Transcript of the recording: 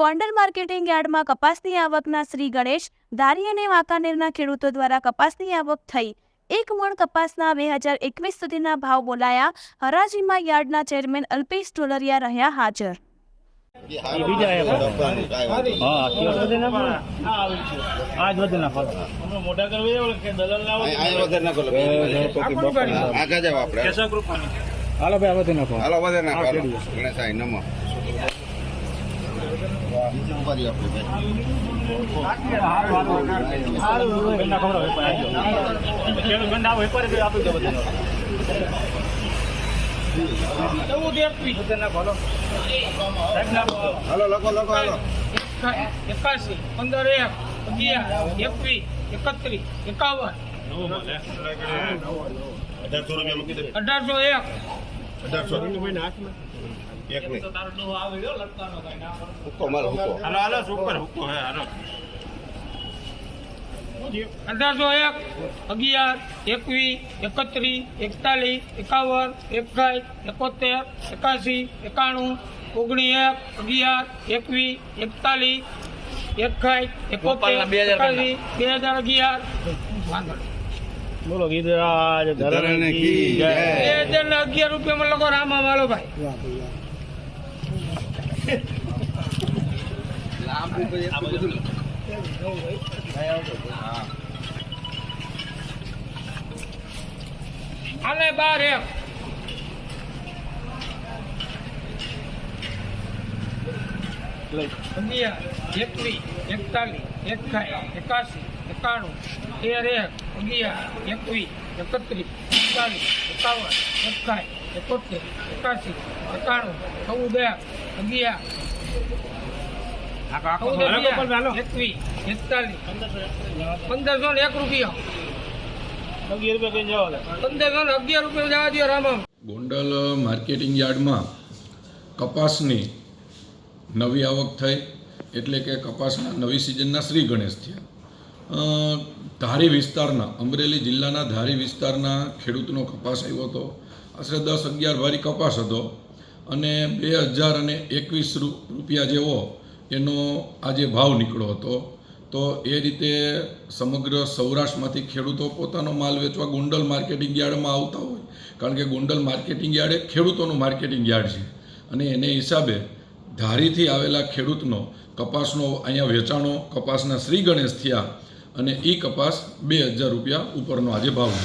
Gondal marketing યાર્ડમાં કપાસની આવકના શ્રી ગણેશ ધારી અને વાંકાનેરના ખેડૂતો દ્વારા કપાસની આવક થઈ. એક મણ કપાસના બે હજાર એકવીસ સુધીના ભાવ બોલાયા. હરાજીમાં યાર્ડના ચેરમેન અલ્પેશ ટોલરિયા રહ્યા હાજર. હાલો ભાઈ. વધુ નાખો. હાલો વધારે નાખો હાલો. ગણેશાય નમઃ. હાલો લખો લખો હાલો એકાસી પંદર એક અગિયાર એકવીસ એકત્રીસ એકાવન અઢારસો એક અઢારસો એક નહીં હુક્કો મારો હુક્કો. હાલો હાલો સુપર હુક્કો? હે હાલો. અઢારસો એક અગિયાર એકવીસ એકત્રીસ એકતાલીસ એકાવન એકસાઠ એકોતેર એકાસી એકાણું ઓગણી એક અગિયાર એકવીસ એકતાલીસ એકસાઠ એકોતેર એકાસી બે હજાર અગિયાર. વાંધો. બોલો ગીધરાજ ધરણ કી જય. બે હજાર ને અગિયાર રૂપિયામાં લખો રામા વાળો ભાઈ. અને બાર એક. એકવીસ એકતાલીસ એકાસી એકાણું તેર એક અગિયાર એકવીસ એકત્રીસ એકતાલીસ એકાવન એકાઈ એકોતેર એકાસી એકાણું ચૌદ એક અગિયાર પંદરસો ને એક રૂપિયા અગિયાર રૂપિયા કઈ જવા દે પંદરસો ને અગિયાર રૂપિયા જવા દો રામા ગોંડલ માર્કેટિંગ યાર્ડમાં કપાસની નવી આવક થઈ. એટલે કે કપાસના નવી સિઝનના શ્રી ગણેશ થયા. ધારી વિસ્તારના, અમરેલી જિલ્લાના ધારી વિસ્તારના ખેડૂતનો કપાસ આવ્યો હતો. આશરે દસ અગિયાર ભારી કપાસ હતો અને બે હજાર અને એકવીસ રૂપિયા જેવો એનો આજે ભાવ નીકળ્યો હતો. તો એ રીતે સમગ્ર સૌરાષ્ટ્રમાંથી ખેડૂતો પોતાનો માલ વેચવા ગોંડલ માર્કેટિંગ યાર્ડમાં આવતા હોય, કારણ કે ગોંડલ માર્કેટિંગ યાર્ડ એ ખેડૂતોનું માર્કેટિંગ યાર્ડ છે. અને એને હિસાબે ધારીથી આવેલા ખેડૂતનો કપાસનો અહીંયા વેચાણો કપાસના શ્રી ગણેશ થયા અને એ કપાસ બે હજાર રૂપિયા ઉપરનો આજે ભાવ છે.